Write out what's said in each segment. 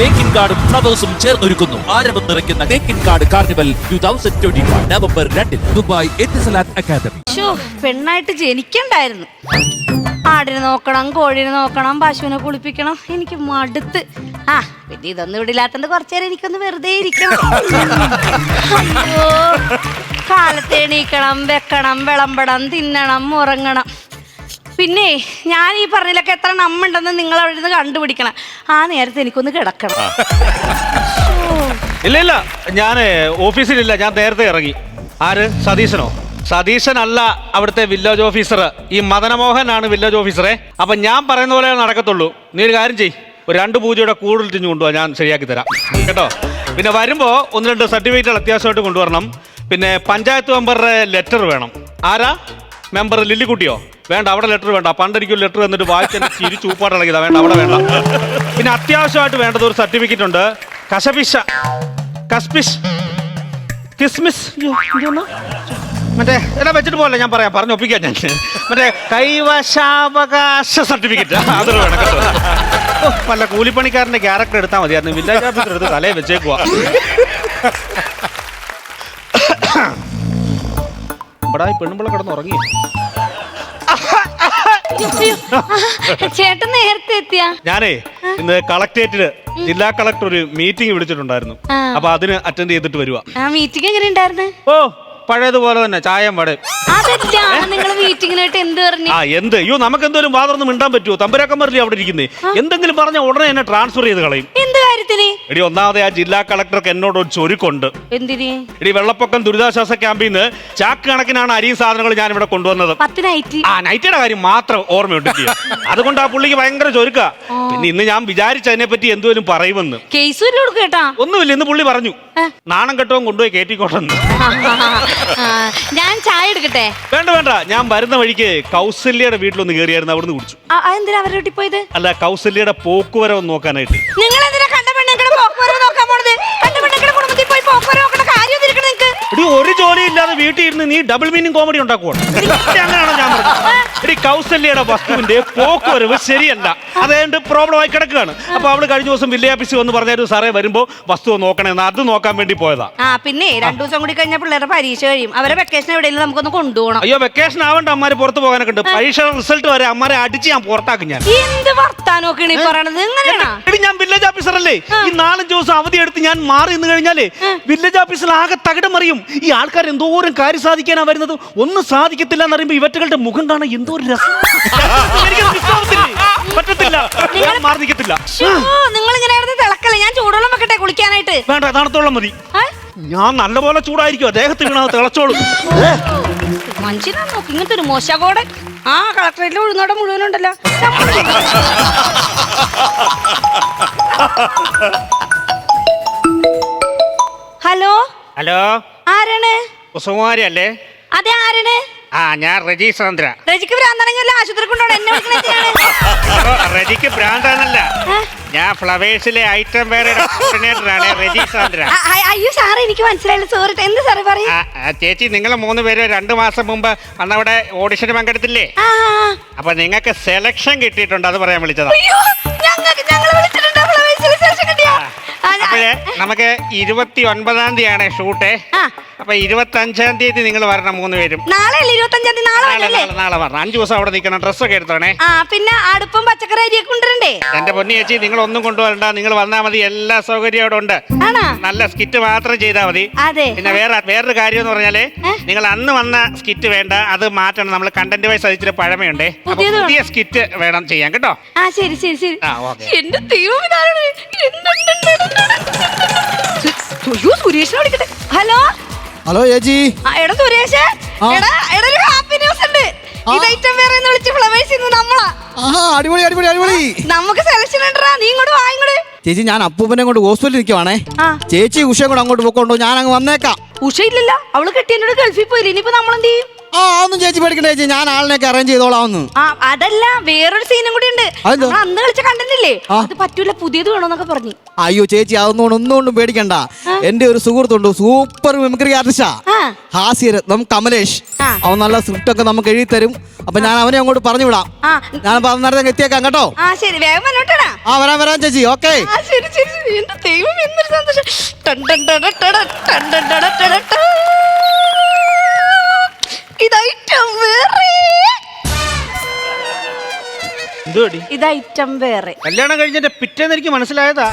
തേക്കിൻ കാർഡും ഫ്ലവേഴ്സും ചേർന്നൊരുക്കുന്നു. ആരവം നിറയ്ക്കുന്ന Thekkinkad carnival two thousand twenty November രണ്ടിന് ദുബായ് എത്തിസലാത്ത് അക്കാദമി പെണ്ണായിട്ട് ജനിക്കണ്ടായിരുന്നു. ആടിനെ നോക്കണം കോഴിനെ നോക്കണം പശുവിനെ കുളിപ്പിക്കണം. എനിക്ക് മടുത്ത്. ആ പിന്നെ ഇതൊന്നും ഇവിടെ കുറച്ചേരം എനിക്കൊന്ന് വെറുതെ ഇരിക്കണം. കാലത്ത് എണീക്കണം വെക്കണം വിളമ്പണം തിന്നണം ഉറങ്ങണം. പിന്നെ ഞാൻ ഈ പറഞ്ഞതിലൊക്കെ എത്ര നമ്മുണ്ടെന്ന് നിങ്ങൾ അവിടെ നിന്ന് കണ്ടുപിടിക്കണം. ആ നേരത്തെ എനിക്കൊന്ന് കിടക്കണം. ഇല്ല ഇല്ല. ഞാൻ ഓഫീസിലില്ല. ഞാൻ നേരത്തെ ഇറങ്ങി. ആര്? സതീശനോ? സതീശനല്ല അവിടുത്തെ വില്ലേജ് ഓഫീസർ ഈ മദനമോഹനാണ് വില്ലേജ് ഓഫീസറെ അപ്പൊ ഞാൻ പറയുന്ന പോലെ നടക്കത്തുള്ളൂ. നീ ഒരു കാര്യം ചെയ് ഒരു രണ്ട് പൂജയുടെ കൂടുതൽ തിഞ്ഞു കൊണ്ടുപോകാം ഞാൻ ശരിയാക്കി തരാം. കേട്ടോ? പിന്നെ വരുമ്പോ ഒന്ന് രണ്ട് സർട്ടിഫിക്കറ്റുകൾ അത്യാവശ്യമായിട്ട് കൊണ്ടുവരണം. പിന്നെ പഞ്ചായത്ത് മെമ്പറുടെ ലെറ്റർ വേണം. ആരാ? മെമ്പർ ലില്ലിക്കുട്ടിയോ? വേണ്ട അവിടെ ലെറ്റർ വേണ്ട. പണ്ട് എനിക്കൊരു ലെറ്റർ എന്നിട്ട് വായിച്ച് ചിരി ചൂപ്പാട്ടിളകിയതാ വേണ്ട അവിടെ വേണ്ട. പിന്നെ അത്യാവശ്യമായിട്ട് വേണ്ടത് ഒരു സർട്ടിഫിക്കറ്റ് ഉണ്ട്. കശപിശ. കസ്പിഷ് കിസ്മിസ്. മറ്റേ എല്ലാം വെച്ചിട്ട് പോലെ ഞാൻ പറയാം. പറഞ്ഞു ഒപ്പിക്കാം ഞാൻ. മറ്റേ കൈവശാവകാശ സർട്ടിഫിക്കറ്റ് അതൊരു വേണം കേട്ടോ. വല്ല കൂലിപ്പണിക്കാരന്റെ ക്യാരക്ടർ എടുത്താൽ മതിയായിരുന്നു. വില്ലേജ് ഓഫീസർ എടുത്ത് തലേ വെച്ചേക്കുക ഇവിടെ ഈ പെണ്ണുമ്പിള്ള കിടന്ന് ഉറങ്ങി ചേട്ടൻ നേരത്തെ എത്തിയ? ഞാനേ ഇന്ന് കളക്ടറേറ്റിൽ ജില്ലാ കളക്ടർ ഒരു മീറ്റിംഗ് വിളിച്ചിട്ടുണ്ടായിരുന്നു. അപ്പൊ അതിന് അറ്റൻഡ് ചെയ്തിട്ട് വരുവാ. ആ മീറ്റിംഗ് എങ്ങനെ ഉണ്ടായിരുന്നു? ഓ പഴയതുപോലെ തന്നെ ചായം വടയും. അതല്ല നിങ്ങൾ മീറ്റിങ്ങിനായിട്ട് എന്ത് പറഞ്ഞു? ആ എന്ത്? അയ്യോ നമുക്ക് എന്തോലും വാതർന്ന് മിണ്ടാൻ പറ്റുമോ തമ്പുരാക്കന്മാരില്ലേ അവിടെ ഇരിക്കുന്നേ? എന്തെങ്കിലും പറഞ്ഞ ഉടനെ എന്നെ ട്രാൻസ്ഫർ ചെയ്ത് കളയും. എന്ത് കാര്യത്തിന്? എടി ഒന്നാമതെ ആ ജില്ലാ കളക്ടർക്ക് എന്നോട് ഒരു ചൊരുക്കുണ്ട്. എന്തിന്? എടി വെള്ളപ്പൊക്കം ദുരിതാശ്വാസ ക്യാമ്പിൽ നിന്ന് ചാക്ക് കണക്കിനാണ് അരിയും സാധനങ്ങൾ ഞാൻ ഇവിടെ കൊണ്ടുവന്നത്. പത്തിനായിട്ട് ആ നൈറ്റിയുടെ കാര്യം മാത്രം ഓർമ്മയുണ്ട് എനിക്ക്. അതുകൊണ്ട് ആ പുള്ളിക്ക് ഭയങ്കര ചൊരുക്ക. പിന്നെ ഇന്ന് ഞാൻ വിചാരിച്ചതിനെ പറ്റി എന്തോലും പറയുമെന്ന്. കേസ് വല്ലതും കൊടുക്ക് കേട്ടാ. ഒന്നുമില്ല ഇന്ന് പുള്ളി പറഞ്ഞു. നാണം കെട്ടവും കൊണ്ടുപോയി കയറ്റിക്കോട്ടെന്ന് ആ, ചായ എടുക്കട്ടെ വേണ്ട വേണ്ട. ഞാൻ വരുന്ന വഴിക്ക് കൗസല്യയുടെ വീട്ടിലൊന്ന് കയറിയായിരുന്നു അവിടുന്ന് കുടിച്ചു. എന്തിനാ അവരുടെ വീട്ടിൽ പോയത്? അല്ല കൗസല്യയുടെ പോക്കുവരവ് നോക്കാനായിട്ട്. നിങ്ങൾ ഒരു ജോലി ഇല്ലാതെ വീട്ടിൽ ഇരുന്ന് നീ ഡബിൾ മീനിങ് കോമഡി ഉണ്ടാക്കുവാണ്. അങ്ങനെയാണോ ഞാൻ പറഞ്ഞത്? എടി കൗസല്യയുടെ വസ്തുവിന്റെ പോക്കുവരവ് ശരിയല്ല. അതുകൊണ്ട് പ്രോബ്ലം ആയി കിടക്കുകയാണ്. അപ്പൊ അവൾ കഴിഞ്ഞ ദിവസം വില്ലേജ് ഓഫീസിൽ വന്ന് പറഞ്ഞായിരുന്നു സാറേ വരുമ്പോ വസ്തു നോക്കണേന്ന് അത് നോക്കാൻ വേണ്ടി പോയതാ. ആ പിന്നെ രണ്ടു ദിവസം കൂടി കഴിഞ്ഞാൽ പിള്ളേരുടെ പരീക്ഷ കഴിയും. അവരെ വെക്കേഷൻ എവിടെയെങ്കിലും നമുക്കൊന്ന് കൊണ്ടുപോകണം. അയ്യോ വെക്കേഷൻ ആവണ്ട അമ്മാര് പുറത്തു പോകാനൊക്കെ ഉണ്ട്. പരീക്ഷ റിസൾട്ട് വരെ അമ്മാരെ അടിച്ച് ഞാൻ പുറത്താക്കും ഞാൻ. എന്ത് വർത്താനൊക്കെയാണ് ഈ പറയണത്? എങ്ങനെയാണോ ഞാൻ വില്ലേജ് ഓഫീസർ അല്ലേ? ഈ നാലഞ്ച് ദിവസം അവധി എടുത്ത് ഞാൻ മാറി നിന്ന് കഴിഞ്ഞാലേ വില്ലേജ് ഓഫീസിൽ ആകെ തകിടം മറിയും. ഈ ആൾക്കാർ എന്തോരം കാര്യം സാധിക്കാനാ വരുന്നത്? ഒന്നും സാധിക്കത്തില്ല എന്ന് പറയുമ്പോ ഇവറ്റുകളുടെ മുഖം കാണാൻ എന്തോ ഒരു രസം. എനിക്കത് വിശ്വാസത്തില്ലേ? പറ്റത്തില്ല. ഞാൻ മാറി നിൽക്കത്തില്ല നിങ്ങൾ ഇങ്ങനെ കിടന്ന് തിളക്കല്ലേ? ഞാൻ ചൂടുവെള്ളം വെക്കട്ടെ കുളിക്കാനായിട്ട്. വേണ്ട തണുത്തോളം മതി? ഞാൻ നല്ലപോലെ ചൂടായിരിക്കും. അദ്ദേഹത്തിന് വീണത് തിളച്ചോളും. മനുഷ്യനാ നോക്ക് ഇങ്ങനത്തെ ഒരു മോശകോടെ. ആ കളക്ടറേറ്റിൽ ഉഴുന്നോടെ മുഴുവനുണ്ടല്ലോ. ഹലോ? ഹലോ? ആരാണ്? കുസുമാരി അല്ലേ അതെ ആരാണ്? ആ ഞാൻ റജി സാന്ദ്ര. രജിക്ക് ഭ്രാന്താണെങ്കിൽ ആശുപത്രി എന്നെ റജിക്ക് ഭ്രാന്താണല്ല. ഞാൻ ഫ്ലവേഴ്സിലെ ഐറ്റം വേറെ കോർഡിനേറ്ററാണ് റജി സാന്ദ്ര. അയ്യോ സാറേ എനിക്ക് മനസ്സിലായില്ല. സോറി എന്ത് സാറേ പറയും? ആ, ആ, ചേച്ചി നിങ്ങൾ മൂന്ന് പേര് രണ്ട് മാസം മുമ്പ് അന്നവിടെ ഓഡിഷന് പങ്കെടുത്തില്ലേ? ആ അപ്പൊ നിങ്ങൾക്ക് സെലക്ഷൻ കിട്ടിയിട്ടുണ്ട് അത് പറയാൻ വിളിച്ചതാ. അയ്യോ ഞങ്ങൾക്ക് ഞങ്ങൾ വിളിച്ചിട്ടുണ്ട് അപ്പോഴേ നമുക്ക് ഇരുപത്തി ഒൻപതാം തീയതിയാണ് ഷൂട്ട്. അപ്പൊ ഇരുപത്തി അഞ്ചാം തീയതി നിങ്ങൾ വരണം മൂന്ന് പേരും. നാളെ അല്ലേ ഇരുപത്തഞ്ചാം തീയതി? നാളെ നാളെ വരണം. അഞ്ചു ദിവസം അവിടെ നിൽക്കണം. ഡ്രസ്സൊക്കെ എടുത്തോണേ. ആ പിന്നെ അടുപ്പും പച്ചക്കറി അരിയൊക്കെ കൊണ്ടുവരണ്ടേ? എന്റെ പൊന്നി ചേച്ചി നിങ്ങൾ ഒന്നും കൊണ്ടുവരണ്ട. നിങ്ങൾ വന്നാൽ മതി. എല്ലാ സൗകര്യവും അവിടെ ഉണ്ട്. നല്ല സ്കിറ്റ് മാത്രം ചെയ്താൽ മതി. അതെ. പിന്നെ വേറെ വേറൊരു കാര്യം എന്ന് പറഞ്ഞാൽ നിങ്ങൾ അന്ന് വന്ന സ്കിറ്റ് വേണ്ട. അത് മാറ്റണം. നമ്മൾ കണ്ടന്റ് വൈസ് അതിച്ചിട്ട് പഴമയുണ്ടേ. പുതിയ സ്കിറ്റ് വേണം ചെയ്യാൻ കേട്ടോ? ആ ശരി ശരി ശരി. ആ, ഓക്കേ. എന്റെ ദൈവം എന്തുണ്ട്? സുരേഷിനെ വിളിക്കട്ടെ ഹലോ? ഹലോ ചേച്ചി ആ, എടാ സുരേഷ്. ആ. എടാ എടാ ഒരു ഹാപ്പി ന്യൂസ് ഉണ്ട്. ആ. ഇത് ഐറ്റം വേറെ വിളിച്ച് ഫ്ലവേഴ്സ് ഇന്ന് നമ്മളാ. ആഹാ അടിപൊളി അടിപൊളി അടിപൊളി. നമുക്ക് സെലക്ഷൻ ഉണ്ടടാ. നീ ഇങ്ങോട്ട് വാ ഇങ്ങോട്ട്. ചേച്ചി ഞാൻ അപ്പൂപ്പനെ കൊണ്ട് ഹോസ്പിറ്റലിൽ നിൽക്കുവാണേ ആ. ചേച്ചി ഉഷയും കൂടെ അങ്ങോട്ട് പോയിക്കൊണ്ടോ ഞാൻ അങ്ങ് വന്നേക്കാം. ഉഷ ഇല്ലല്ല. അവൾ കെട്ടി എന്നോട് ഗൾഫിൽ പോയില്ല. ഇനിയിപ്പോ നമ്മൾ എന്ത് ചെയ്യും? ആ ഒന്നും ചേച്ചി പേടിക്കണ്ട ചേച്ചി. ഞാൻ ആളിനെയൊക്കെ അറേഞ്ച് ചെയ്തോളാം ആ അതല്ല വേറൊരു സീനും കൂടി ഉണ്ട് അതെന്താ? നമ്മൾ അന്ന് കളിച്ച കണ്ടില്ലേ. അത് പറ്റൂല പുതിയത് വേണോന്നൊക്കെ പറഞ്ഞു. അയ്യോ ചേച്ചി അതൊന്നും ഒന്നും കൊണ്ടും പേടിക്കണ്ട. എന്റെ ഒരു സുഹൃത്തുണ്ട് സൂപ്പർ മിമിക്രി ആർട്ടിസ്റ്റാ ആ. ഹാസ്യരത്നം കമലേഷ്. ആ. അവൻ നല്ല സ്ക്രിപ്റ്റ് ഒക്കെ നമുക്ക് എഴുതി തരും അപ്പൊ ഞാൻ അവനെ അങ്ങോട്ട് പറഞ്ഞു വിടാം ആ ഞാൻ അന്നേരത്തേക്ക് എത്തിയേക്കാം കേട്ടോ? ആ ശരി. വേഗം വന്നോട്ടടാ ആ വരാൻ വരാൻ ചേച്ചി. ഓക്കെ. ആ ശരി ശരി ശരി. എന്റെ ദൈവം എന്തൊരു സന്തോഷം. ടൺ ടൺ ടട ടട ടൺ ടൺ ടട ടട ട. ഇത് ഐറ്റം വേറെ. എന്തുപടി ഇത് ഐറ്റം വേറെ. കല്യാണം കഴിഞ്ഞിട്ട് പിറ്റേന്ന് എനിക്ക് മനസ്സിലായതാ.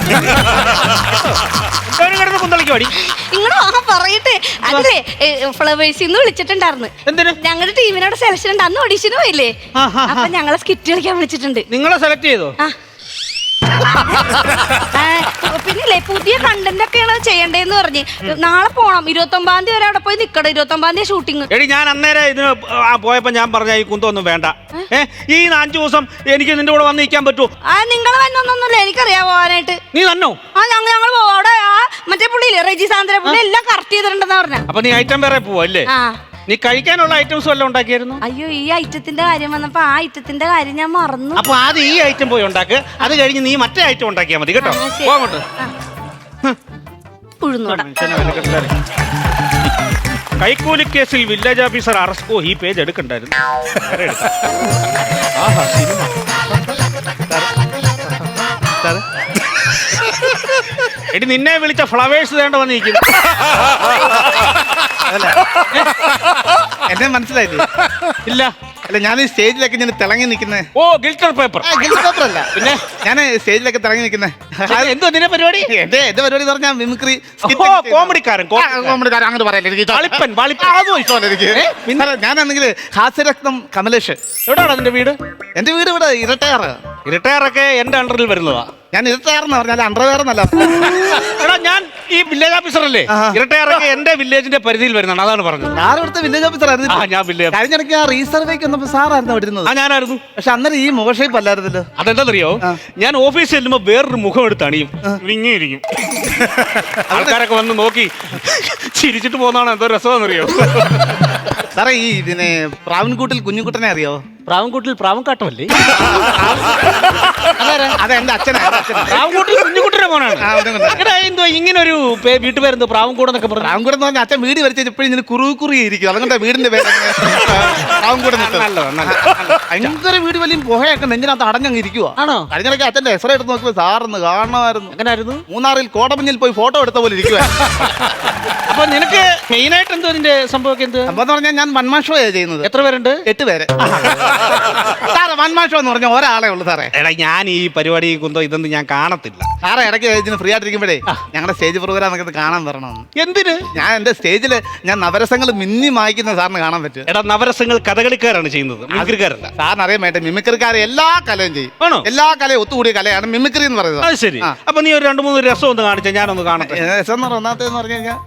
എല്ലാവരും കിടന്ന് കുന്തളിക്കുവാടി നിങ്ങൾ ആ പറയട്ടെ. അതിലേ ഫ്ലവേഴ്സിൽ നിന്ന് വിളിച്ചിട്ടുണ്ടായിരുന്നു. എന്തിന്? ഞങ്ങളുടെ ടീമിനോട് സെലക്ഷൻ ഉണ്ട്. അന്ന് ഓഡീഷന് പോയില്ലേ? ആ. അപ്പൊ ഞങ്ങളെ സ്കിറ്റ് കളിക്കാൻ വിളിച്ചിട്ടുണ്ട്. നിങ്ങളെ സെലക്ട് ചെയ്തോ? ആ. പിന്നില്ലേ പുതിയ കണ്ടന്റ് ഒക്കെയാണ് ചെയ്യണ്ടേന്ന് പറഞ്ഞ്. നാളെ പോണം. ഇരുപത്തി ഒമ്പതാം തീയതി വരെ അവിടെ പോയി നിക്കണം ഇരുപത്തി ഒമ്പതാം തീയതി ഷൂട്ടിങ് എടി ഞാൻ അന്നേരം ഇതിന് ആ പോയപ്പോ ഞാൻ പറഞ്ഞ ഈ കുന്തൊന്നും വേണ്ട. ഏ? ഈ അഞ്ചു ദിവസം എനിക്ക് നിന്റെ കൂടെ വന്ന് നിൽക്കാൻ പറ്റൂ. ആ നിങ്ങൾ വന്നൊന്നുമില്ല എനിക്കറിയാം പോവാനായിട്ട്. നീ തന്നോ ആ ഞങ്ങൾ ഞങ്ങൾ പോവാം. അവിടെ ആ മറ്റേ പുള്ളിയില്ലേ റെജി സാന്ദ്ര പുള്ളി എല്ലാം കറക്റ്റ് ചെയ്തിട്ടുണ്ടെന്ന് പറഞ്ഞ. അപ്പൊ നീ ഐറ്റം വേറെ പോവല്ലേ നീ കഴിക്കാനുള്ള ഐറ്റംസ് വല്ലതും ഉണ്ടാക്കിയായിരുന്നു? അയ്യോ ഈ ഐറ്റത്തിന്റെ കാര്യം വന്നപ്പോ ആ ഐറ്റത്തിന്റെ കാര്യം ഞാൻ മറന്നു. അപ്പൊ ആദ്യം ഈ ഐറ്റം പോയി ഉണ്ടാക്ക്. അത് കഴിഞ്ഞ് നീ മറ്റേ ഐറ്റം ഉണ്ടാക്കിയാൽ മതി കേട്ടോ? ആ, ശരി. ഉഴുന്നോട. കൈക്കൂലി കേസിൽ വില്ലേജ് ഓഫീസർ അറസ്റ്റ്. ഓ ഈ പേജ് എടുക്കണ്ടായിരുന്നു. വേറെ എടുക്കാം. ആഹാ, സിനിമ. സാറ്. എടി നിന്നെ വിളിച്ച ഫ്ലവേഴ്സ് വേണ്ട വന്നിരിക്കുന്നു. എന്നെ മനസ്സിലായില്ലേ? ഇല്ല. അല്ല ഞാൻ ഈ സ്റ്റേജിലൊക്കെ ഞാൻ തിളങ്ങി നിൽക്കുന്നത് ഓ ഗിൽറ്റർ പേപ്പർ അല്ല. പിന്നെ? ഞാൻ സ്റ്റേജിലൊക്കെ തിളങ്ങി നിൽക്കുന്നത് എന്തോ നിന്റെ പരിപാടി? എന്റെ എന്റെ പരിപാടി എന്ന് പറഞ്ഞാൽ മിമിക്രി കോമഡിക്കാരൻ കോമഡിക്കാരൻ. അങ്ങനെ പറയല്ലേ എനിക്ക് ഞാനാണെങ്കിൽ ഹാസ്യരത്നം കമലേഷ്. എവിടെയാണ് അതിന്റെ വീട്? എന്റെ വീട് ഇവിടെ ഇരട്ടയാറ്. ഇരട്ടയാറൊക്കെ എന്റെ അണ്ടറിൽ വരുന്നതാ. ഞാൻ ഇരട്ടയാറെന്ന് പറഞ്ഞാൽ അണ്ടർവെയർ എന്നല്ല എടാ ഞാൻ ഈ വില്ലേജ് ഓഫീസർ അല്ലേ. ഇരട്ടയാറൊക്കെ എന്റെ വില്ലേജിന്റെ പരിധിയിൽ വരുന്നതാണ്. അതാണ് പറഞ്ഞത്. ഞാൻ ഇവിടുത്തെ വില്ലേജ് ഓഫീസർ ആ ആയിരുന്നു ഞാൻ വില്ലേജ് കഴിഞ്ഞിടയ്ക്ക് ആ റീസർവേക്ക് വന്നപ്പോ സാറായിരുന്നു അവിടെ ഇരുന്നത്. ആ ഞാനായിരുന്നു. പക്ഷെ അന്നേരം ഈ മുഖ ഷേപ്പ് അല്ലായിരുന്നല്ലോ. അതെന്താണെന്നറിയോ അറിയോ ഞാൻ ഓഫീസിൽ ചെല്ലുമ്പോ വേറൊരു മുഖം എടുത്താണ് ഈ വിങ്ങിയിരിക്കും. ആൾക്കാരൊക്കെ വന്ന് നോക്കി. ചിരിച്ചിട്ട് പോകുന്നതാണ് എന്തോ രസമാണെന്നറിയോ? സാറേ ഈ ഇതിനെ പ്രാവൻകൂട്ടിൽ കുഞ്ഞുകുട്ടനെ അറിയോ? പ്രാവൻകൂട്ടിൽ പ്രാവൻകാട്ടമല്ലേ? കാട്ടമല്ലേ അതെ എന്റെ അച്ഛനാ എന്റെ അച്ഛനാ. പ്രാവൻകൂട്ടിൽ കുഞ്ഞുകുട്ടിയുടെ മോനാണ്. എടാ എന്തോ ഇങ്ങനെ ഒരു വീട്ടുപേരെന്തോ പ്രാവൻകൂടം എന്നൊക്കെ പറഞ്ഞു. പ്രാവൻകൂടം എന്ന് പറഞ്ഞാൽ അച്ഛൻ വീട് വരച്ച് എപ്പോഴും ഇങ്ങനെ കുറു കുറി ഇരിക്കും അതുകൊണ്ട് വീടിന്റെ പേര് പ്രാവൻകൂടം. ഭയങ്കര വീട് വലിയ പുഹയൊക്കെ നെഞ്ചിനകത്ത് അടഞ്ഞങ്ങ് ഇരിക്കുവാ. ആണോ? കഴിഞ്ഞിടയ്ക്ക് അച്ഛന്റെ എക്സ്റേ എടുത്ത് നോക്കുമ്പോൾ സാറിന്ന് കാണണമായിരുന്നു എങ്ങനായിരുന്നു? മൂന്നാറിൽ കോടമഞ്ഞിൽ പോയി ഫോട്ടോ എടുത്ത പോലെ ഇരിക്കുക അപ്പൊ നിനക്ക് മെയിൻ ആയിട്ട് എന്തോ നിന്റെ സംഭവം എന്ത്? അപ്പൊ എന്ന് പറഞ്ഞാൽ ഞാൻ വൺമാൻ ചെയ്യുന്നത്. എത്ര പേരുണ്ട്? എട്ട് പേര്. സാറേ വൺമാൻ ഷോ എന്ന് പറഞ്ഞ ഒരാളെ ഉള്ളൂ സാറേ. എടാ ഞാൻ ഈ പരിപാടി കുന്തോ ഇതൊന്നും ഞാൻ കാണത്തില്ല. സാറേ ഇടയ്ക്ക് ഇതിന് ഫ്രീ ആയിട്ടിരിക്കുമ്പോഴേ ഞങ്ങളുടെ സ്റ്റേജ് പ്രോഗ്രാം ഒക്കെ ഒന്ന് കാണാൻ വരണമെന്ന് എന്തിന്? ഞാൻ എന്റെ സ്റ്റേജിൽ ഞാൻ നവരസങ്ങൾ മിന്നി മായ്ക്കുന്ന സാറിന് കാണാൻ പറ്റും എടാ നവരസങ്ങൾ കഥകളിക്കാരാണ് ചെയ്യുന്നത് മിമിക്രിക്കാരല്ല. സാറിന് അറിയാൻ വേണ്ട മിമിക്രിക്കാരെ എല്ലാ കലയും ചെയ്യും. ആണോ? എല്ലാ കലയും ഒത്തുകൂടിയ കലയാണ് മിമിക്രി എന്ന് പറയുന്നത്. അത് ശരി. അപ്പൊ നീ ഒരു രണ്ട് മൂന്ന് രസം ഒന്ന് കാണിച്ചാൽ ഞാനൊന്ന് കാണട്ടെ. രസം എന്ന് പറഞ്ഞാൽ ഒന്നാമത്തേന്ന് പറഞ്ഞു കഴിഞ്ഞാൽ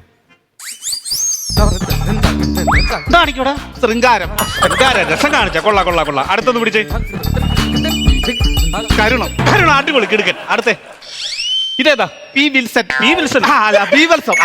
എന്താ കാണിക്കൂടാ ശൃംഗാരം. ശൃംഗാരം, രസം കാണിച്ച. കൊള്ളാ കൊള്ളാ കൊള്ളാ. അടുത്തൊന്ന് പിടിച്ചേ. കരുണം. കരുണ അടിപൊളി കിടുക്കൻ. അടുത്തേ. ഇതേതാ? പി വിൽസൺ പി വിൽസൺ ആ, അല്ല ആ, ബി വിൽസൺ.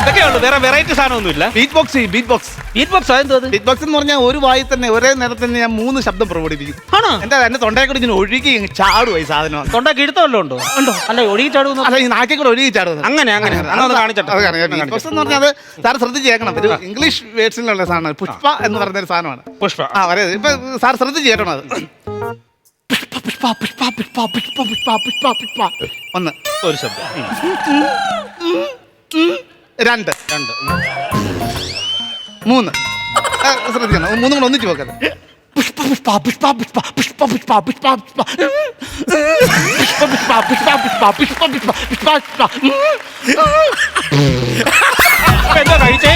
ഇതൊക്കെ ഉള്ളു വേറെ വെറൈറ്റി സാധനം ഒന്നുമില്ല beat box beat box beat box അതെന്തോ അത്? ബീറ്റ് ബോക്സ് എന്ന് പറഞ്ഞാൽ ഒരു വായി തന്നെ ഒരേ നേരത്തെ തന്നെ ഞാൻ മൂന്ന് ശബ്ദം പ്രകടിപ്പിക്കും. ആണോ? എന്താ എന്റെ തൊണ്ടയെ കൂടി ഇങ്ങനെ ഒഴുകി ഇങ്ങ് ചാടുവായി സാധനം. തൊണ്ട കിഴുത്ത ഉണ്ടോ? ഉണ്ടോ? അല്ല ഒഴുകി ചാടുന്നു അല്ല ഈ നാക്കി കൂടെ ഒഴുകി ചാടുന്നത്. അങ്ങനെ അങ്ങനെ. അങ്ങനെ കാണിച്ചോ. അത് കാണാം. ബീറ്റ് ബോക്സ് എന്ന് പറഞ്ഞാൽ അത് സാർ ശ്രദ്ധിച്ച് കേൾക്കണം ഒരു ഇംഗ്ലീഷ് വേർഡ്സിലുള്ള സാധനമാണ് പുഷ്പ എന്ന് പറയുന്ന ഒരു സാധനമാണ്. പുഷ്പ. ആ വരെ ഇപ്പൊ സാർ ശ്രദ്ധിച്ച് കേട്ടണം അത്. പുഷ്പ പുഷ്പ പുഷ്പ പുഷ്പ പുഷ്പ പുഷ്പ പുഷ്പ ഒന്ന് ഒരു ശബ്ദം. രണ്ട് രണ്ട് മൂന്ന് ശ്രദ്ധിക്കണം മൂന്നും കൂടെ ഒന്നിച്ച് പോക്കത് പുഷ്പ പുഷ്പ പുഷ്പ പുഷ്പ പുഷ്പ പുഷ്പ പുഷ്പ പുഷ്പ പുഷ്പ പുഷ്പ പുഷ്പ പുഷ്പ പുഷ്പ പുഷ്പ പുഷ്പ പുഷ്പ എന്താ കഴിച്ചേ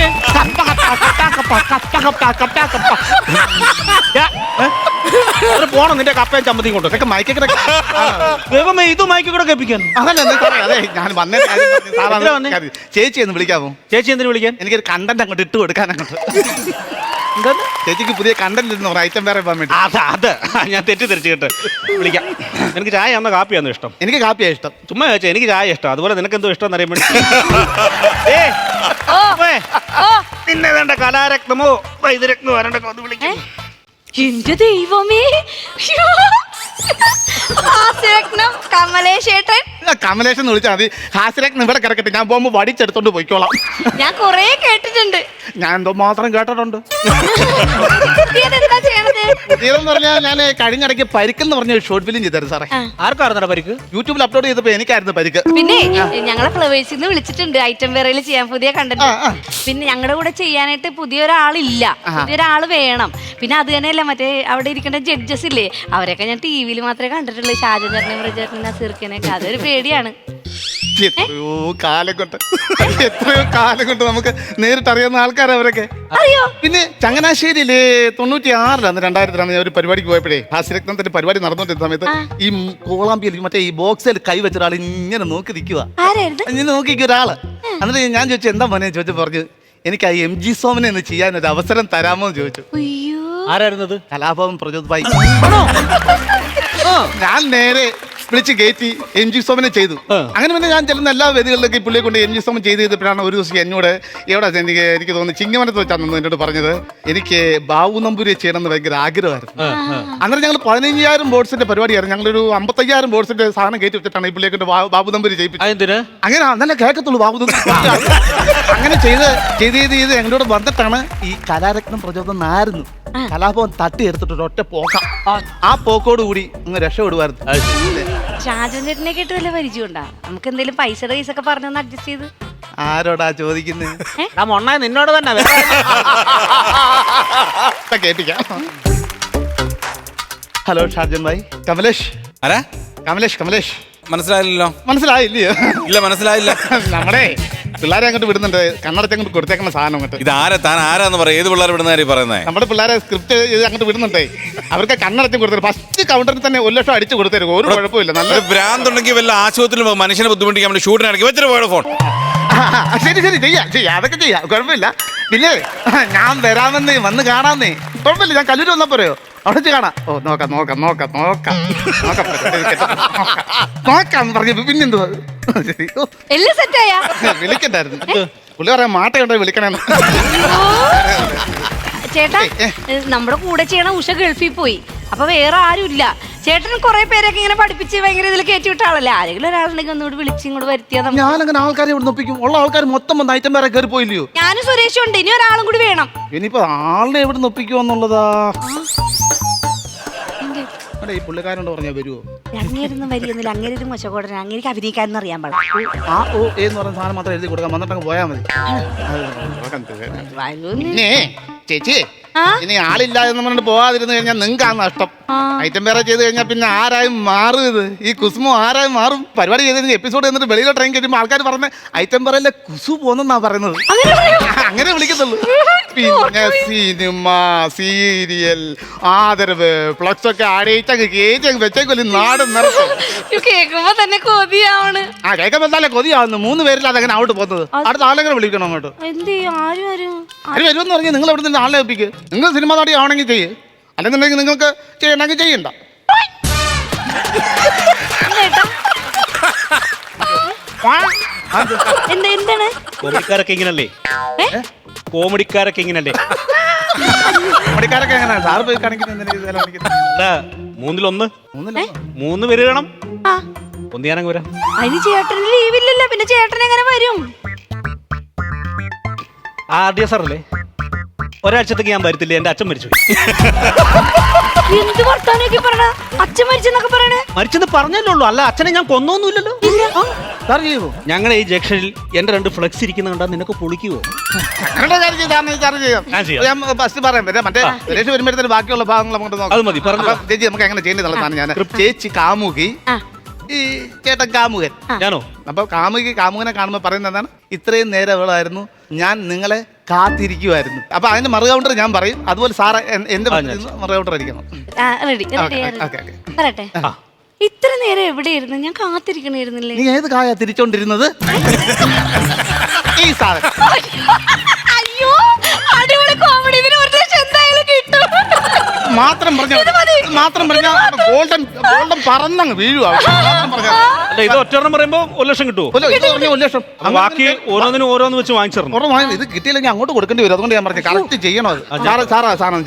അത് പോണം നിന്റെ കപ്പയും ചമ്മതിയും കൊണ്ട്. ഇതൊക്കെ മയക്കൊക്കെ ദൈവമേ ഇത് മയക്കി കൂടെ കേൾപ്പിക്കാൻ. അതല്ല അതെ ഞാൻ വന്നേ. കാര്യം പറഞ്ഞു. സാർ അത് എന്തിനാ വന്നേ? കാര്യം. ചേച്ചി എന്ന് വിളിക്കാമോ ചേച്ചി എന്തിനു വിളിക്കാൻ? എനിക്കൊരു കണ്ടന്റ് അങ്ങോട്ട് ഇട്ട് കൊടുക്കാൻ അങ്ങോട്ട് എന്താണ് ചേച്ചിക്ക് പുതിയ കണ്ടന്റ് പറയാം ഐറ്റം വേറെ പോകാൻ വേണ്ടി. അത് അത്. ഞാൻ തെറ്റിദ്ധരിച്ചു കേട്ട്. വിളിക്കാം. എനിക്ക് ചായ ആണോ കാപ്പിയാണോ ഇഷ്ടം? എനിക്ക് കാപ്പിയാ ഇഷ്ടം. ചുമ്മാ ചോദിച്ചാ എനിക്ക് ചായ ഇഷ്ടം. അതുപോലെ നിനക്ക് എന്തോ ഇഷ്ടം എന്നറിയാൻ വേണ്ടി. ഏ ഓ ഏ ഓ. നിന്നെ വേണ്ട കലാരത്നമോ? വൈദ്യരത്നമോ ആരണ്ടൊക്കെ ഒന്ന് വിളിക്കും. എന്റെ ദൈവമേ. ഹാസ്യരത്നം കമലേഷേട്ടൻ കമലേഷൻ എന്ന് വിളിച്ചാൽ മതി. ഹാസ്യരത്നം ഇവിടെ കിടക്കട്ടെ. ഞാൻ പോകുമ്പോൾ വടിച്ചെടുത്തോണ്ട് പോയിക്കോളാം. ഞാൻ കൊറേ കേട്ടിട്ടുണ്ട്. ഞാൻ എന്തോ മാത്രം കേട്ടിട്ടുണ്ട്. എന്താ ചെയ്യണത്? ഇതെന്ന് പറഞ്ഞാൽ ഞാൻ കഴിഞ്ഞിടയ്ക്ക് പരിക്കെന്ന് പറഞ്ഞ ഒരു ഷോർട്ട് ഫിലിം ചെയ്തായിരുന്നു സാറേ. ആർക്കായിരുന്നു പരിക്ക്? യൂട്യൂബിൽ അപ്ലോഡ് ചെയ്തപ്പോൾ എനിക്കായിരുന്നു പരിക്ക്. പിന്നെ ഞങ്ങളെ ഫ്ലവേഴ്സിൽ നിന്ന് വിളിച്ചിട്ടുണ്ട്. ഐറ്റം വേറയിൽ ചെയ്യാൻ പുതിയ കണ്ടന്റ്. പിന്നെ ഞങ്ങളുടെ കൂടെ ചെയ്യാനായിട്ട് പുതിയൊരാളില്ല പുതിയൊരാൾ വേണം. പിന്നെ അത് തന്നെയല്ല മറ്റേ അവിടെ ഇരിക്കേണ്ട ജഡ്ജസ് ഇല്ലേ? അവരൊക്കെ ഞാൻ ടി വിയിൽ മാത്രമേ കണ്ടിട്ടുള്ളൂ. ഷാജൻ ചേട്ടനെയും പ്രജേട്ടനും നസീർക്കനെയൊക്കെ. അതൊരു പേടിയാണ്. എത്രയോ കാലം കൊണ്ട് എത്രയോ കാലം കൊണ്ട് നമുക്ക് നേരിട്ട് അറിയാവുന്ന ആൾക്കാരാ അവരൊക്കെ. അറിയോ? പിന്നെ ചങ്ങനാശ്ശേരിയിലെ തൊണ്ണൂറ്റി ആറിലാണ് രണ്ടായിരത്തിലാണ് ഞാൻ ഒരു പരിപാടിക്ക് പോയപ്പോഴേ. ഹാസ്യരത്നത്തിന്റെ പരിപാടി നടന്നുകൊണ്ടിരുന്ന സമയത്ത് ഈ കോളാമ്പിയിൽ മറ്റേ ഈ ബോക്സിൽ കൈ വെച്ച ഒരാൾ ഇങ്ങനെ നോക്കി നിൽക്കുക ഇങ്ങനെ നോക്കി നിൽക്കുക ഒരാൾ. എന്നിട്ട് ഞാൻ ചോദിച്ചു എന്താ മോനെ? ചോദിച്ചു പറഞ്ഞു എനിക്ക് ആ എം ജി സോമനെ ഒന്ന് ചെയ്യാൻ ഒരു അവസരം തരാമോ? എന്ന് ചോദിച്ചു. അയ്യോ. ആരായിരുന്നത് കലാഭവൻ പ്രജോദ് ഭായി. ഞാൻ നേരെ വിളിച്ച് കയറ്റി എം ജി സോമനെ ചെയ്തു. അങ്ങനെ പിന്നെ ഞാൻ ചെല്ലുന്ന എല്ലാ വേദികളിലേക്ക് പുള്ളിയെ കൊണ്ട് എം ജി സോമൻ ചെയ്ത് ചെയ്തപ്പോഴാണ് ഒരു ദിവസം എന്നോട് എവിടെ എനിക്ക് എനിക്ക് തോന്നുന്നു ചിങ്ങമനത്ത് വെച്ചാന്ന് എന്നോട് പറഞ്ഞത്. എനിക്ക് ബാബു നമ്പൂരിയെ ചെയ്യണമെന്ന് ഭയങ്കര ആഗ്രഹമായിരുന്നു. അന്നേരം ഞങ്ങൾ പതിനഞ്ചായിരം ബോർഡ്സിന്റെ പരിപാടിയായിരുന്നു. ഞങ്ങളൊരു അമ്പത്തയ്യായിരം ബോർഡ്സിന്റെ സാധനം കയറ്റി വെച്ചിട്ടാണ് ഈ പുള്ളിയെ കൊണ്ട് ബാബു നമ്പൂരി ചെയ്യിപ്പിച്ചത് അങ്ങനെ നല്ല കേൾക്കത്തുള്ളൂ ബാബു നമ്പൂരി അങ്ങനെ ചെയ്ത് ചെയ്ത് ചെയ്ത് ചെയ്ത് ഞങ്ങളോട് വന്നിട്ടാണ് ഈ കലാരത്നം പ്രചോദനം ആയിരുന്നു. കലാഭവൻ തട്ടി എടുത്തിട്ട് ഒറ്റ പോക്കാം. ആ പോക്കോട് കൂടി അങ്ങ് രക്ഷപ്പെടുവായിരുന്നു ഷാജൻ ചേട്ടനെ കേട്ട് വല്ല പരിചയമുണ്ടാ നമുക്ക് എന്തെങ്കിലും പൈസ റൈസ് ഒക്കെ പറഞ്ഞൊന്ന് അഡ്ജസ്റ്റ് ചെയ്ത്. ആരോടാ ചോദിക്കുന്നത് ആ മൊണ്ണ നിന്നോട് തന്നെ കേട്ടിക്കാം. ഹലോ ഷാർജൻ ഭായ്. കമലേഷ്. ആരാ? കമലേഷ് കമലേഷ്. മനസ്സിലായില്ലല്ലോ. മനസ്സിലായില്ലയോ? ഇല്ല മനസ്സിലായില്ല. നമ്മുടെ പിള്ളേരെ അങ്ങോട്ട് വിടുന്നുണ്ട്. കണ്ണടച്ച് അങ്ങോട്ട് കൊടുത്തേക്കുന്ന സാധനം അങ്ങോട്ട്. ഇത് ആരാ? താൻ ആരാന്ന് പറയാം. ഏത് പിള്ളേർ വിടുന്ന പറയുന്നത് പറയുന്നേ? നമ്മുടെ പിള്ളേരെ സ്ക്രിപ്റ്റ് ഇത് അങ്ങോട്ട് വിടുന്നുണ്ടേ. അവർക്ക് കണ്ണടച്ച് കൊടുത്തരും ഫസ്റ്റ് കൗണ്ടറിൽ തന്നെ ഒരു ലക്ഷം അടിച്ചു കൊടുത്തരും ഒരു കുഴപ്പമില്ല. നല്ല ഭ്രാന്തുണ്ടെങ്കിൽ വല്ല ആശുപത്രിയിൽ പോകും മനുഷ്യനെ ബുദ്ധിമുട്ടിക്കാൻ വേണ്ടി ഷൂട്ടിനിടയ്ക്ക് വെച്ചിട്ട് പോയ ഫോൺ ശരി ശരി ചെയ്യാം ചെയ്യാം. അതൊക്കെ ചെയ്യാം. കുഴപ്പമില്ല. പിന്നെ ഞാൻ വരാമെന്നേ വന്ന് കാണാമെന്നേ. കുഴപ്പമില്ല. ഞാൻ കല്ലൂർ വന്നാ പോരെയോ അവിടെ വെച്ച് കാണാം. ഓ നോക്കാം നോക്കാം നോക്കാം നോക്കാം. നോക്കാം നോക്കാം. പറഞ്ഞു പിന്നെന്തുവാ? ശരി. ഓ, എല്ലാം സെറ്റായാ വിളിക്കണ്ടായിരുന്നു. പുള്ളി പറയാം മാട്ടയുണ്ടോ വിളിക്കണേ ചേട്ടാ നമ്മുടെ കൂടെ ചെയ്യണ ഉഷ ഗൾഫിൽ പോയി. അപ്പൊ വേറെ ആരും ഇല്ല. ചേട്ടൻ കുറെ പേരൊക്കെ ഇങ്ങനെ പഠിപ്പിച്ച് ഭയങ്കര ഇതിൽ കയറ്റി വിട്ട ആളല്ലേ? ആരെങ്കിലും ഒരാളുണ്ടെങ്കിൽ ഒന്നുകൂടി വിളിച്ച് ഇങ്ങോട്ട് വരുത്തിയാ ഞാൻ അങ്ങനെ ആൾക്കാരെ ഇവിടെ നോപ്പിക്കും ഉള്ള ആൾക്കാർ മൊത്തം വന്ന് ഐറ്റം വേറെ കയറി പോയില്ലയോ? ഞാനും സുരേഷും ഉണ്ട്. ഇനി ഒരാളും കൂടി വേണം. ഇനിയിപ്പോ ആളിനെ എവിടെ ഒപ്പിക്കുമെന്നുള്ളതാ അവിടെ ഈ പുള്ളിക്കാരനോട് പറഞ്ഞാൽ വരുമോ അങ്ങേരൊന്നും വരിയൊന്നുമില്ല അങ്ങേരും മോശക്കോടനെ അങ്ങേക്ക് അഭിനയിക്കാന്ന് അറിയാൻ പാടില്ല. ആ ഓ എന്ന് പറഞ്ഞ സാധനം മാത്രം എഴുതി കൊടുക്കാം. വന്നിട്ടങ്ങ് പോയാൽ മതി. വരൂന്ന്. ചേച്ചി? ഇനി ആളില്ല എന്ന് പറഞ്ഞിട്ട് പോവാതിരുന്ന് കഴിഞ്ഞാൽ നിങ്ങൾക്കാണ് നഷ്ടം. ഐറ്റം വേറെ ചെയ്ത് കഴിഞ്ഞാൽ പിന്നെ ആരായും മാറും ഇത്. ഈ കുസുമോ ആരായും മാറും. പരിപാടി ചെയ്ത് എപ്പിസോഡ് എന്നിട്ട് വെളിയിലെ ട്രെയിൻ കഴിയുമ്പോൾ ആൾക്കാർ പറഞ്ഞ ഐറ്റം പറയല്ലേ കുസു പോന്നെന്നാ പറയുന്നത്. അങ്ങനെ വിളിക്കത്തുള്ളൂ. പിന്നെ സിനിമ സീരിയൽ ആദരവ് ഫ്ലക്സ് ഒക്കെ ആടേറ്റങ്ങ് കേറ്റങ്ങ് വെച്ചേക്കൊല്ലി നാട് കേൾക്കുമ്പോ തന്നെ കൊതിയാവണ്. ആ കേൾക്കുമ്പോ വന്നാലേ കൊതിയാവുന്നു. മൂന്ന് പേരിൽ അതങ്ങനെ അവിടെ പോകുന്നത്. അടുത്ത ആളെങ്ങനെ വിളിക്കണം അങ്ങോട്ട്? എന്ത് ചെയ്യും? ആരും ആരും ആര് വരുമെന്ന് പറഞ്ഞാൽ നിങ്ങൾ അവിടെ നിന്ന് ആളെ ഏൽപ്പിക്ക്? നിങ്ങൾ സിനിമ നടി ആവണമെങ്കിൽ ചെയ്യ്. അല്ലെന്നുണ്ടെങ്കിൽ നിങ്ങൾക്ക് ചെയ്യണമെങ്കിൽ ചെയ്യണ്ട. ചേട്ടാ എന്താ എന്താണ്? കോമഡിക്കാരൊക്കെ ഇങ്ങനല്ലേ? ഏ? കോമഡിക്കാരൊക്കെ ഇങ്ങനല്ലേ? മടിക്കാരൊക്കെ എങ്ങനെയാണ്? സാറ് പോയി കാണിക്കുന്നത് അല്ല മൂന്നിലൊന്ന്? മൂന്ന് പേര് വേണം. ആ. ഒന്ന് ഞാനങ്ങ് വരാം. അതിന് ചേട്ടന് ലീവില്ലല്ലോ പിന്നെ ചേട്ടൻ എങ്ങനെ വരും? ആദ്യ സാറല്ലേ? ഒരാഴ്ചത്തേക്ക് ഞാൻ വരത്തില്ല എന്റെ അച്ഛൻ മരിച്ചു എന്ത് വർത്താനൊക്കെ പറയണ? അച്ഛൻ മരിച്ചെന്നൊക്കെ പറയണേ? മരിച്ചെന്ന് പറഞ്ഞല്ലേ ഉള്ളൂ. അല്ല അച്ഛനെ ഞാൻ കൊന്നൊന്നുമില്ലല്ലോ. സാർ ഞങ്ങളുടെ ഈ ജംഗ്ഷനിൽ എന്റെ രണ്ട് ഫ്ലെക്സ് ഇരിക്കുന്ന കണ്ടാ നിനക്ക് പൊളിക്കുവോ? കാര്യം ഞാൻ ചെയ്യാം. ഞാൻ ഫസ്റ്റ് മറ്റേ സുരേഷ് വരുമ്പോഴത്തേന് ബാക്കിയുള്ള ഭാഗങ്ങൾ അത് നോക്കാം. മതി പറഞ്ഞു അപ്പം ചേച്ചി നമുക്ക് എങ്ങനെ ചെയ്യേണ്ടതാണ് ഞാൻ ചേച്ചി കാമുകി ആ. ഈ ചേട്ടൻ കാമുകൻ. ഞാനോ? അപ്പൊ കാമുകി കാമുകനെ കാണുമ്പോൾ പറയുന്നത് എന്താണ്? ഇത്രയും നേരം അവളായിരുന്നു ഞാൻ നിങ്ങളെ കാത്തിരിക്കുമായിരുന്നു അപ്പൊ അതിന്റെ മറു കൗണ്ടർ ഞാൻ പറയും. അതുപോലെ സാറ് എന്റെ മറു കൗണ്ടർ ആയിരിക്കണം അടിക്കണം. റെഡി. പറയട്ടെ. ഇത്ര നേരം എവിടെ ഇരുന്നു ഞാൻ കാത്തിരിക്കണായിരുന്നില്ലേ? നീ ഏത് കായ തിരിച്ചോണ്ടിരുന്നത്? ഈ സാധനം. മാത്രം പറഞ്ഞ മാത്രം പറഞ്ഞ ഗോൾഡൻ ഗോൾഡൻ പറന്നങ്ങ് വീഴുക മാത്രം പറഞ്ഞാ. അല്ല ഇത് ഒറ്റയെണ്ണം പറയുമ്പോ ഒരു ലക്ഷം കിട്ടുമോ ഒരു ലക്ഷം ബാക്കി ഓരോന്നിനും ഓരോന്ന് വെച്ച് വാങ്ങിച്ചു. ഇത് കിട്ടിയില്ലെങ്കിൽ അങ്ങോട്ട് കൊടുക്കേണ്ടി വരും. അതുകൊണ്ട് ഞാൻ പറഞ്ഞു കറക്റ്റ് ചെയ്യണോ അത്. സാറ് സാറാ സാറാണ്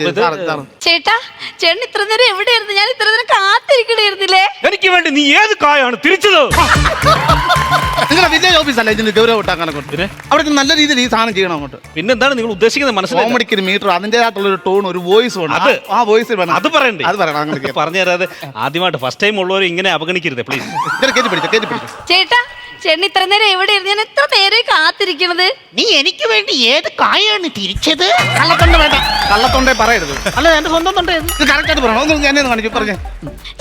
ചേട്ടാ ചേട്ടൻ ഇത്ര നേരം എവിടെയായിരുന്നു? ഞാൻ ഇത്ര നേരം കാത്തിരിക്കണായിരുന്നില്ലേ? എനിക്ക് വേണ്ടി നീ ഏത് കായാണ് തിരിച്ചത്? നിങ്ങളെ വില്ലേജ് ഓഫീസല്ല ഇതിന് ഗൗരവ വിട്ടാക്കാൻ അങ്ങോട്ട് അവിടെ നല്ല രീതിയിൽ ഈ സാധനം ചെയ്യണം അങ്ങോട്ട്. പിന്നെ എന്താണ് നിങ്ങൾ ഉദ്ദേശിക്കുന്നത്? മനസ്സിലായി? കോമഡിക്ക് ഒരു മീറ്റർ അതിന്റെതായിട്ടുള്ള ഒരു ടോൺ ഒരു വോയിസ് വേണം. അത്. ആ- വോയിസ് വേണം. അത് പറയണ്ടേ? അത് പറയണം അങ്ങനെ പറഞ്ഞു തരാതെ ആദ്യമായിട്ട് ഫസ്റ്റ് ടൈം ഉള്ളവരെ ഇങ്ങനെ അവഗണിക്കരുത് പ്ലീസ് കേട്ടി പിടിച്ചു കയറ്റി പിടിച്ചു. ചേട്ടാ ചേട്ടൻ ഇത്ര നേരം എവിടെയായിരുന്നു ഞാൻ എത്ര നേരം കാത്തിരിക്കണത്? നീ എനിക്ക് വേണ്ടി ഏത് കായാണ് തിരിച്ചത്? കള്ളത്തൊണ്ട വേണ്ട. കള്ളത്തൊണ്ടേ പറയരുത്. അല്ല എന്റെ സ്വന്തം തൊണ്ടായിരുന്നു ഇത്. ആയിട്ട് പറയണം? ഒന്ന് കാണിച്ചു പറഞ്ഞേ.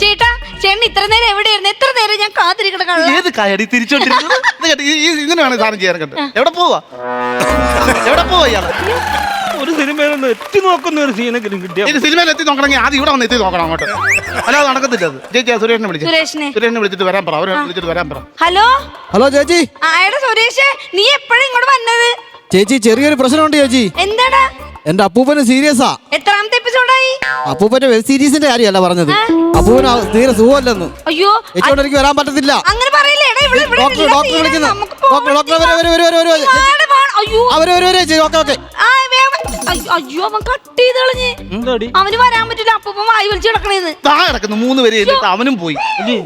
ചേട്ടാ ചേട്ടൻ ഇത്ര നേരം എവിടെയായിരുന്നു എത്ര നേരം ഞാൻ കാത്തിരിക്കണ കള്ള ഏത് കായടി തിരിച്ചോണ്ടിരിക്കുന്നത് ഇത് കേട്ടോ, ഈ- ഈ- ഇങ്ങനെയാണ് സാധനം ചെയ്യാൻ കേട്ടോ എവിടെ പോവാ? എവിടെ പോവാ ഇയാൾ? ഒരു സിനിമയിലൊന്ന് എത്തി നോക്കുന്ന ഒരു സീനെങ്കിലും കിട്ടിയ ഇത് സിനിമയിൽ എത്തി നോക്കണമെങ്കിൽ ആദ്യം ഇവിടെ വന്ന് എത്തി നോക്കണം അങ്ങോട്ട്. അല്ലാതെ നടക്കത്തില്ല അത്. ചേച്ചി ആ സുരേഷിനെ വിളിച്ചു സുരേഷിനെ. സുരേഷിനെ വിളിച്ചിട്ട് വരാൻ പറ. അവരെ വിളിച്ചിട്ട് വരാൻ പറ. ഹലോ? ഹലോ ചേച്ചി. ആയടാ സുരേഷ് നീ എപ്പോഴും ഇങ്ങോട്ട് വന്നത്? ചേച്ചി ചെറിയൊരു പ്രശ്നമുണ്ട് ചേച്ചി. എന്താടാ? എന്റെ അപ്പൂപ്പന് സീരിയസാ. എത്രാമത്തെ എപ്പിസോഡായി? അപ്പൂപ്പന്റെ വെബ് സീരീസിന്റെ കാര്യമല്ല പറഞ്ഞത്. അപ്പൂപ്പന് ആ തീരെ സുഖമല്ലെന്ന്. അയ്യോ ചേച്ചിയോട് എനിക്ക് വരാൻ പറ്റത്തില്ല. അങ്ങനെ പറയില്ലേ? എടാ ഇവിടെ ഇവിടെ ഡോക്ടർ ഇല്ല ഡോക്ടർ. വിളിക്കുന്നു. നമുക്ക് ഡോക്ടർ ഡോക്ടർ വരെ വരെ വരെ വരെ. അയ്യോ. അവർ വരെ വരെ ഓക്കെ ഓക്കെ. ആ. അയ്യോ, അവൻ കട്ട് ചെയ്ത് കളഞ്ഞ്. എന്താടി? അവന് വരാൻ പറ്റില്ല. അപ്പൊ വായി വലിച്ചു കിടക്കണേന്ന്. താ കിടക്കുന്നു. മൂന്ന് പേര് എന്നിട്ട് അവനും പോയി. ഇനി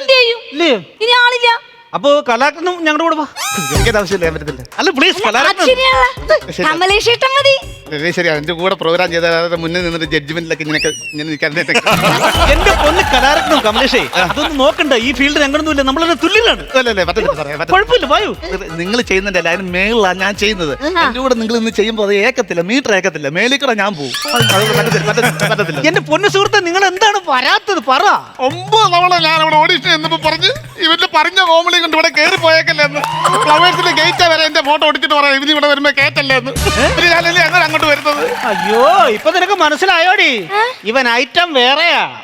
എന്ത് ചെയ്യും? ഇല്ലേ? ഇനി ആളില്ല. അപ്പൊ കലാകൃഷ്ണനും ഞങ്ങളുടെ കൂടെ വാ. എനിക്കത് ആവശ്യമില്ല പറ്റത്തില്ല. അല്ല പ്ലീസ് അത് കലാകൃഷ്ണൻ കമലേഷ് മതി. ശരി ശരി അതിന്റെ കൂടെ പ്രോഗ്രാം ചെയ്ത മുന്നേ മുന്നിൽ നിന്നിട്ട് ജഡ്ജ്മെന്റിലൊക്കെ ഇങ്ങനെയൊക്കെ ഇങ്ങനെ നിൽക്കാൻ എന്റെ പൊന്ന് കലാകൃഷ്ണനും കമലേഷേ അതൊന്നും നോക്കണ്ട. ഈ ഫീൽഡിൽ അങ്ങനൊന്നുമില്ല നമ്മളൊരു തുല്യാണ് തുല്യനാണ് അല്ലല്ലേ പറ്റത്തില്ല കുഴപ്പമില്ല വായു. നിങ്ങൾ ചെയ്യുന്നുണ്ട് അല്ല അതിന് മേളിലാണ് ഞാൻ ചെയ്യുന്നത്. എന്റെ കൂടെ നിങ്ങൾ ഇന്ന് ചെയ്യുമ്പോൾ അത് ഏക്കത്തില്ല മീറ്റർ ഏക്കത്തില്ല മേലിൽ കൂടെ ഞാൻ പോകും അത് പറ്റത്തില്ല പറ്റത്തില്ല പറ്റത്തില്ല. എന്റെ പൊന്നു സുഹൃത്തെ നിങ്ങൾ എന്താണ് വരാത്തത്? പറ. ഒമ്പത് തവണ ഞാൻ അവിടെ ഓഡിഷൻ എന്നപ്പോ പറഞ്ഞ് ഇവന്റെ പറഞ്ഞ കോമഡി കൊണ്ട് ഇവിടെ കയറി പോയേക്കല്ലേ എന്ന്. ഫ്ലവേഴ്സിന്റെ ഗേറ്റ് വരെ എന്റെ ഫോട്ടോ ഒടിച്ചിട്ട് പറയാം ഇവന് ഇവിടെ വരുമ്പോ കേറ്റല്ലേ എന്ന്. പിന്നെ ഞാനല്ലേ അങ്ങനെ അങ്ങോട്ട് വരുന്നത്? അയ്യോ ഇപ്പൊ നിനക്ക് മനസ്സിലായോടി? ഇവൻ ഐറ്റം വേറെയാ.